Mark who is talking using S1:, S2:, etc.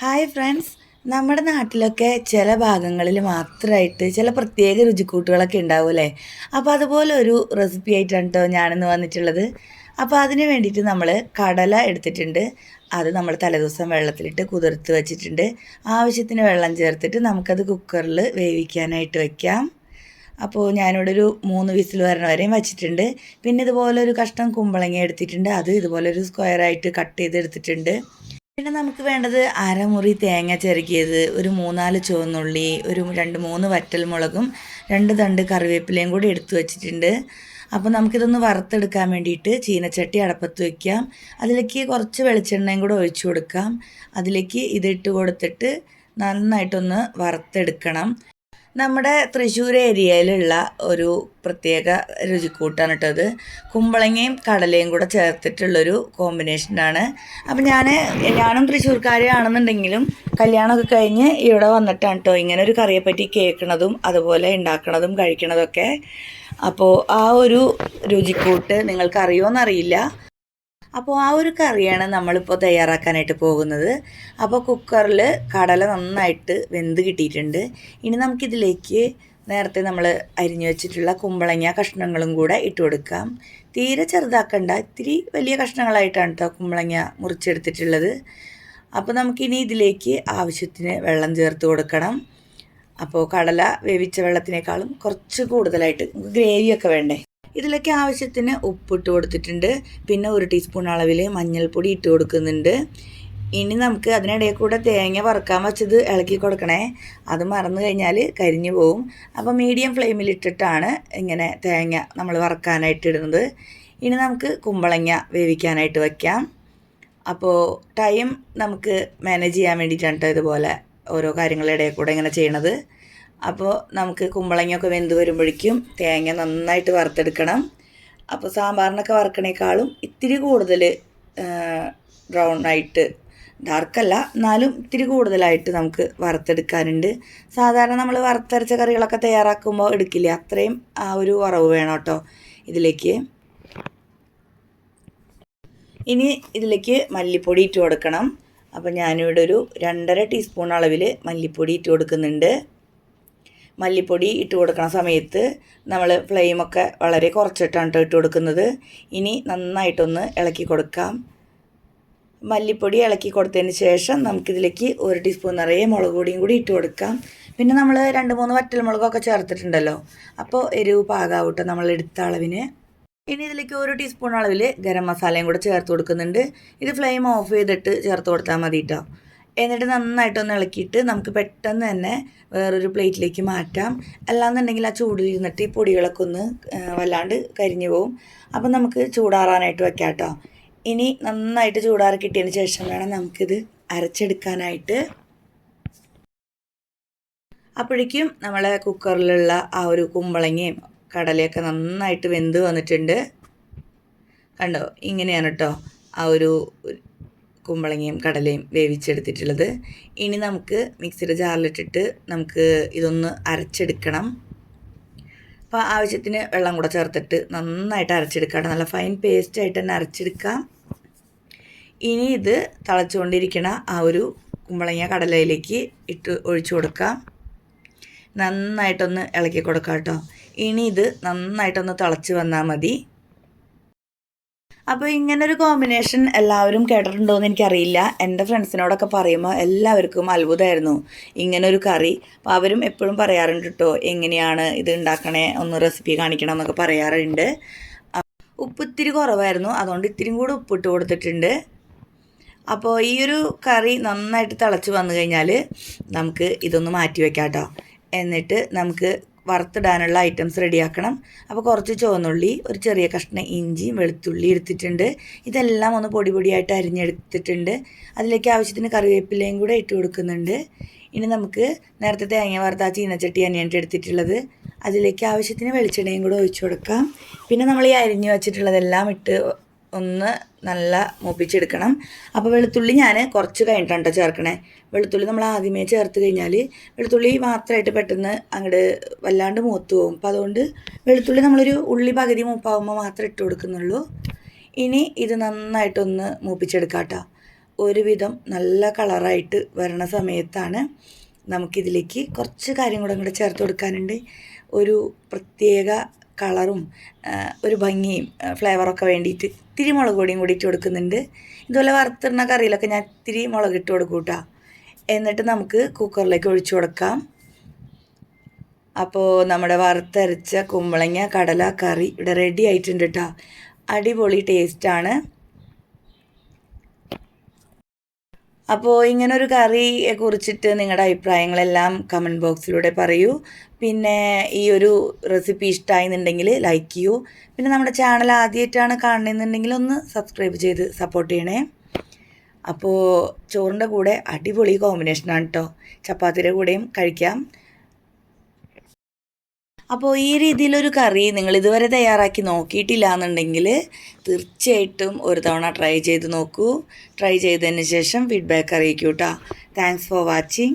S1: Hi friends നമ്മുടെ നാട്ടിലൊക്കെ ചില ഭാഗങ്ങളിൽ മാത്രമായിട്ട് ചില പ്രത്യേക രുചിക്കൂട്ടുകളൊക്കെ ഉണ്ടാവുമല്ലേ അപ്പോൾ അതുപോലെ ഒരു റെസിപ്പി ആയിട്ടാണ് കേട്ടോ ഞാനിന്ന് വന്നിട്ടുള്ളത്. അപ്പോൾ അതിന് വേണ്ടിയിട്ട് നമ്മൾ കടല എടുത്തിട്ടുണ്ട്. അത് നമ്മൾ തലേദിവസം വെള്ളത്തിലിട്ട് കുതിർത്ത് വെച്ചിട്ടുണ്ട്. ആവശ്യത്തിന് വെള്ളം ചേർത്തിട്ട് നമുക്കത് കുക്കറിൽ വേവിക്കാനായിട്ട് വയ്ക്കാം അപ്പോൾ ഞാനിവിടെ ഒരു മൂന്ന് വിസിൽ വരണ വരെയും വെച്ചിട്ടുണ്ട്. പിന്നെ ഇതുപോലെ ഒരു കഷ്ണം കുമ്പളങ്ങ എടുത്തിട്ടുണ്ട്. അത് ഇതുപോലെ ഒരു സ്ക്വയറായിട്ട് കട്ട് ചെയ്ത് എടുത്തിട്ടുണ്ട് പിന്നെ നമുക്ക് വേണ്ടത് അരമുറി തേങ്ങ ചിരകിയത് ഒരു മൂന്നാൽ ചുവന്നുള്ളി ഒരു രണ്ട് മൂന്ന് വറ്റൽമുളകും രണ്ട് തണ്ട് കറിവേപ്പിലയും കൂടി എടുത്തു വച്ചിട്ടുണ്ട്. അപ്പോൾ നമുക്കിതൊന്ന് വറുത്തെടുക്കാൻ വേണ്ടിയിട്ട് ചീനച്ചട്ടി അടപ്പത്ത് വയ്ക്കാം അതിലേക്ക് കുറച്ച് വെളിച്ചെണ്ണയും കൂടെ ഒഴിച്ചു കൊടുക്കാം. അതിലേക്ക് ഇതിട്ട് കൊടുത്തിട്ട് നന്നായിട്ടൊന്ന് വറുത്തെടുക്കണം. നമ്മുടെ തൃശ്ശൂർ ഏരിയയിലുള്ള ഒരു പ്രത്യേക രുചിക്കൂട്ടാണ് കേട്ടത് കുമ്പളങ്ങയും കടലയും കൂടെ ചേർത്തിട്ടുള്ളൊരു കോമ്പിനേഷനാണ് അപ്പം ഞാൻ ഞാനും തൃശ്ശൂർക്കാരിയാണെന്നുണ്ടെങ്കിലും കല്യാണമൊക്കെ കഴിഞ്ഞ് ഇവിടെ വന്നിട്ടാണ് കേട്ടോ ഇങ്ങനെ ഒരു കറിയെ പറ്റി കേൾക്കണതും അതുപോലെ ഉണ്ടാക്കണതും കഴിക്കണതൊക്കെ. അപ്പോൾ ആ ഒരു രുചിക്കൂട്ട് നിങ്ങൾക്ക് അറിയുമോയെന്നറിയില്ല അപ്പോൾ ആ ഒരു കറിയാണ് നമ്മളിപ്പോൾ തയ്യാറാക്കാനായിട്ട് പോകുന്നത്. അപ്പോൾ കുക്കറിൽ കടല നന്നായിട്ട് വെന്ത് കിട്ടിയിട്ടുണ്ട്. ഇനി നമുക്കിതിലേക്ക് നേരത്തെ നമ്മൾ അരിഞ്ഞു വെച്ചിട്ടുള്ള കുമ്പളങ്ങ കഷ്ണങ്ങളും കൂടെ ഇട്ട് കൊടുക്കാം. തീരെ ചെറുതാക്കണ്ട. ഇത്തിരി വലിയ കഷ്ണങ്ങളായിട്ടാണ് കേട്ടോ കുമ്പളങ്ങ മുറിച്ചെടുത്തിട്ടുള്ളത്. അപ്പോൾ നമുക്കിനി ഇതിലേക്ക് ആവശ്യത്തിന് വെള്ളം ചേർത്ത് കൊടുക്കണം. അപ്പോൾ കടല വേവിച്ച വെള്ളത്തിനേക്കാളും കുറച്ച് കൂടുതലായിട്ട് ഗ്രേവിയൊക്കെ വേണ്ടേ? ഇതിലേക്ക് ആവശ്യത്തിന് ഉപ്പ് ഇട്ട് കൊടുത്തിട്ടുണ്ട്. പിന്നെ ഒരു ടീസ്പൂൺ അളവിൽ മഞ്ഞൾപ്പൊടി ഇട്ട് കൊടുക്കുന്നുണ്ട്. ഇനി നമുക്ക് അതിനിടയിൽ കൂടെ തേങ്ങ വറുക്കാൻ വെച്ചത് ഇളക്കി കൊടുക്കണേ. അത് മറന്നു കഴിഞ്ഞാൽ കരിഞ്ഞു പോവും. അപ്പോൾ മീഡിയം ഫ്ലെയിമിൽ ഇട്ടിട്ടാണ് ഇങ്ങനെ തേങ്ങ നമ്മൾ വറുക്കാനായിട്ട് ഇടുന്നത്. ഇനി നമുക്ക് കുമ്പളങ്ങ വേവിക്കാനായിട്ട് വയ്ക്കാം അപ്പോൾ ടൈം നമുക്ക് മാനേജ് ചെയ്യാൻ വേണ്ടിയിട്ടാണ് കേട്ടോ ഇതുപോലെ ഓരോ കാര്യങ്ങളുടെ ഇടയിൽ കൂടെ ഇങ്ങനെ ചെയ്യണത്. അപ്പോൾ നമുക്ക് കുമ്പളങ്ങയൊക്കെ വെന്ത് വരുമ്പോഴേക്കും തേങ്ങ നന്നായിട്ട് വറുത്തെടുക്കണം. അപ്പോൾ സാമ്പാറിനൊക്കെ വറുക്കണേക്കാളും ഇത്തിരി കൂടുതൽ ബ്രൗൺ ആയിട്ട് ഡാർക്കല്ല എന്നാലും ഇത്തിരി കൂടുതലായിട്ട് നമുക്ക് വറുത്തെടുക്കാനുണ്ട്. സാധാരണ നമ്മൾ വറുത്തരച്ച കറികളൊക്കെ തയ്യാറാക്കുമ്പോൾ എടുക്കില്ല? അത്രയും ആ ഒരു വറവ് വേണം കേട്ടോ ഇതിലേക്ക്. ഇനി ഇതിലേക്ക് മല്ലിപ്പൊടി ഇട്ട് കൊടുക്കണം. അപ്പോൾ ഞാനിവിടെ ഒരു രണ്ടര ടീസ്പൂൺ അളവിൽ മല്ലിപ്പൊടി ഇട്ട് കൊടുക്കുന്നുണ്ട്. മല്ലിപ്പൊടി ഇട്ട് കൊടുക്കുന്ന സമയത്ത് നമ്മൾ ഫ്ലെയിമൊക്കെ വളരെ കുറച്ചിട്ടാണ് ഇട്ട് കൊടുക്കുന്നത്. ഇനി നന്നായിട്ടൊന്ന് ഇളക്കി കൊടുക്കാം. മല്ലിപ്പൊടി ഇളക്കി കൊടുത്തതിന് ശേഷം നമുക്കിതിലേക്ക് ഒരു ടീസ്പൂൺ നിറയെ മുളക് പൊടിയും കൂടി ഇട്ട് കൊടുക്കാം. പിന്നെ നമ്മൾ രണ്ട് മൂന്ന് വറ്റൽ മുളകൊക്കെ ചേർത്തിട്ടുണ്ടല്ലോ. അപ്പോൾ എരിവ് പാകാവട്ടെ നമ്മൾ എടുത്ത അളവിന്. ഇനി ഇതിലേക്ക് ഒരു ടീസ്പൂൺ അളവിൽ ഗരം മസാലയും കൂടെ ചേർത്ത് കൊടുക്കുന്നുണ്ട്. ഇത് ഫ്ലെയിം ഓഫ് ചെയ്തിട്ട് ചേർത്ത് കൊടുത്താൽ മതി കേട്ടോ എന്നിട്ട് നന്നായിട്ടൊന്ന് ഇളക്കിയിട്ട് നമുക്ക് പെട്ടെന്ന് തന്നെ വേറൊരു പ്ലേറ്റിലേക്ക് മാറ്റാം. അല്ലാന്നുണ്ടെങ്കിൽ ആ ചൂടിലിരുന്നിട്ട് ഈ പൊടികളൊക്കെ ഒന്ന് വല്ലാണ്ട് കരിഞ്ഞു പോവും. അപ്പം നമുക്ക് ചൂടാറാനായിട്ട് വെക്കാം കേട്ടോ. ഇനി നന്നായിട്ട് ചൂടാറി കിട്ടിയതിന് ശേഷം വേണം നമുക്കിത് അരച്ചെടുക്കാനായിട്ട്. അപ്പോഴേക്കും നമ്മളെ കുക്കറിലുള്ള ആ ഒരു കുമ്പളങ്ങയും കടലയൊക്കെ നന്നായിട്ട് വെന്ത് വന്നിട്ടുണ്ട്. കണ്ടോ? ഇങ്ങനെയാണ് കേട്ടോ ആ ഒരു കുമ്പളങ്ങയും കടലയും വേവിച്ചെടുത്തിട്ടുള്ളത്. ഇനി നമുക്ക് മിക്സിയുടെ ജാറിലിട്ടിട്ട് നമുക്ക് ഇതൊന്ന് അരച്ചെടുക്കണം. അപ്പോൾ ആവശ്യത്തിന് വെള്ളം കൂടെ ചേർത്തിട്ട് നന്നായിട്ട് അരച്ചെടുക്കാം നല്ല ഫൈൻ പേസ്റ്റ് ആയിട്ട് തന്നെ അരച്ചെടുക്കാം. ഇനി ഇത് തിളച്ചുകൊണ്ടിരിക്കണ ആ ഒരു കുമ്പളങ്ങ കടലയിലേക്ക് ഇട്ട് ഒഴിച്ചു കൊടുക്കാം. നന്നായിട്ടൊന്ന് ഇളക്കി കൊടുക്കാം കേട്ടോ. ഇനി ഇത് നന്നായിട്ടൊന്ന് തിളച്ച് വന്നാൽ മതി. അപ്പോൾ ഇങ്ങനൊരു കോമ്പിനേഷൻ എല്ലാവരും കേട്ടിട്ടുണ്ടോ എന്ന് എനിക്കറിയില്ല. എന്റെ ഫ്രണ്ട്സിനോടൊക്കെ പറയുമ്പോൾ എല്ലാവർക്കും അത്ഭുതമായിരുന്നു ഇങ്ങനൊരു കറി. അപ്പോൾ അവരും എപ്പോഴും പറയാറുണ്ട് കേട്ടോ എങ്ങനെയാണ് ഇത് ഉണ്ടാക്കണേ? ഒന്ന് റെസിപ്പി കാണിക്കണം എന്നൊക്കെ പറയാറുണ്ട്. ഉപ്പ് ഇത്തിരി കുറവായിരുന്നു. അതുകൊണ്ട് ഇത്തിരി കൂടെ ഉപ്പിട്ട് കൊടുത്തിട്ടുണ്ട്. അപ്പോൾ ഈ ഒരു കറി നന്നായിട്ട് തിളച്ച് വന്നു കഴിഞ്ഞാൽ നമുക്ക് ഇതൊന്ന് മാറ്റി വെക്കാം കേട്ടോ എന്നിട്ട് നമുക്ക് വറുത്തിടാനുള്ള ഐറ്റംസ് റെഡിയാക്കണം. അപ്പോൾ കുറച്ച് ചുവന്നുള്ളി ഒരു ചെറിയ കഷ്ണം ഇഞ്ചിയും വെളുത്തുള്ളി എടുത്തിട്ടുണ്ട്. ഇതെല്ലാം ഒന്ന് പൊടി പൊടിയായിട്ട് അരിഞ്ഞെടുത്തിട്ടുണ്ട്. അതിലേക്ക് ആവശ്യത്തിന് കറിവേപ്പിലയും കൂടെ ഇട്ട് കൊടുക്കുന്നുണ്ട്. ഇനി നമുക്ക് നേരത്തെ തേങ്ങ വറുത്ത ചീനച്ചട്ടി തന്നെയാണ് എടുത്തിട്ടുള്ളത്. അതിലേക്ക് ആവശ്യത്തിന് വെളിച്ചെണ്ണയും കൂടെ ഒഴിച്ചു കൊടുക്കാം. പിന്നെ നമ്മൾ ഈ അരിഞ്ഞു വെച്ചിട്ടുള്ളതെല്ലാം ഇട്ട് ഒന്ന് നല്ല മൂപ്പിച്ചെടുക്കണം. അപ്പോൾ വെളുത്തുള്ളി ഞാൻ കുറച്ച് കഴിഞ്ഞിട്ടാണ് കേട്ടോ ചേർക്കണേ. വെളുത്തുള്ളി നമ്മൾ ആദ്യമേ ചേർത്ത് കഴിഞ്ഞാൽ വെളുത്തുള്ളി മാത്രമായിട്ട് പെട്ടെന്ന് അങ്ങോട്ട് വല്ലാണ്ട് മൂത്ത് പോകും അപ്പോൾ അതുകൊണ്ട് വെളുത്തുള്ളി നമ്മളൊരു ഉള്ളി പകുതി മൂപ്പാകുമ്പോൾ മാത്രം ഇട്ട് കൊടുക്കുന്നുള്ളൂ. ഇനി ഇത് നന്നായിട്ടൊന്ന് മൂപ്പിച്ചെടുക്കാം കേട്ടോ ഒരുവിധം നല്ല കളറായിട്ട് വരണ സമയത്താണ് നമുക്കിതിലേക്ക് കുറച്ച് കാര്യം കൂടെ അങ്ങോട്ട് ചേർത്ത് കൊടുക്കാനുണ്ട്. ഒരു പ്രത്യേക കളറും ഒരു ഭംഗിയും ഫ്ലേവറൊക്കെ വേണ്ടിയിട്ട് ഇത്തിരി മുളക് പൊടിയും കൂടി ഇട്ട് കൊടുക്കുന്നുണ്ട്. ഇതുപോലെ വറുത്തിടുന്ന കറിയിലൊക്കെ ഞാൻ ഇത്തിരി മുളക് ഇട്ട് കൊടുക്കും കേട്ടോ എന്നിട്ട് നമുക്ക് കുക്കറിലേക്ക് ഒഴിച്ചു കൊടുക്കാം. അപ്പോൾ നമ്മുടെ വറുത്തരച്ച കുമ്പളങ്ങ കടല കറി ഇവിടെ റെഡി ആയിട്ടുണ്ട് കേട്ടോ അടിപൊളി ടേസ്റ്റാണ് അപ്പോൾ ഇങ്ങനൊരു കറിയെ കുറിച്ചിട്ട് നിങ്ങളുടെ അഭിപ്രായങ്ങളെല്ലാം കമന്റ് ബോക്സിലൂടെ പറയൂ. പിന്നെ ഈ ഒരു റെസിപ്പി ഇഷ്ടമായിരുന്നുണ്ടെങ്കിൽ ലൈക്ക് ചെയ്യൂ. പിന്നെ നമ്മുടെ ചാനൽ ആദ്യമായിട്ടാണ് കാണുന്നതെന്നുണ്ടെങ്കിൽ ഒന്ന് സബ്സ്ക്രൈബ് ചെയ്ത് സപ്പോർട്ട് ചെയ്യണേ. അപ്പോൾ ചോറിന്റെ കൂടെ അടിപൊളി കോമ്പിനേഷനാണ് കേട്ടോ ചപ്പാത്തിയുടെ കൂടെയും കഴിക്കാം. അപ്പോൾ ഈ രീതിയിലൊരു കറി നിങ്ങൾ ഇതുവരെ തയ്യാറാക്കി നോക്കിയിട്ടില്ല എന്നുണ്ടെങ്കിൽ തീർച്ചയായിട്ടും ഒരു തവണ ട്രൈ ചെയ്ത് നോക്കൂ. ട്രൈ ചെയ്തതിന് ശേഷം ഫീഡ്ബാക്ക് അറിയിക്കൂ കേട്ടോ താങ്ക്സ് ഫോർ വാച്ചിങ്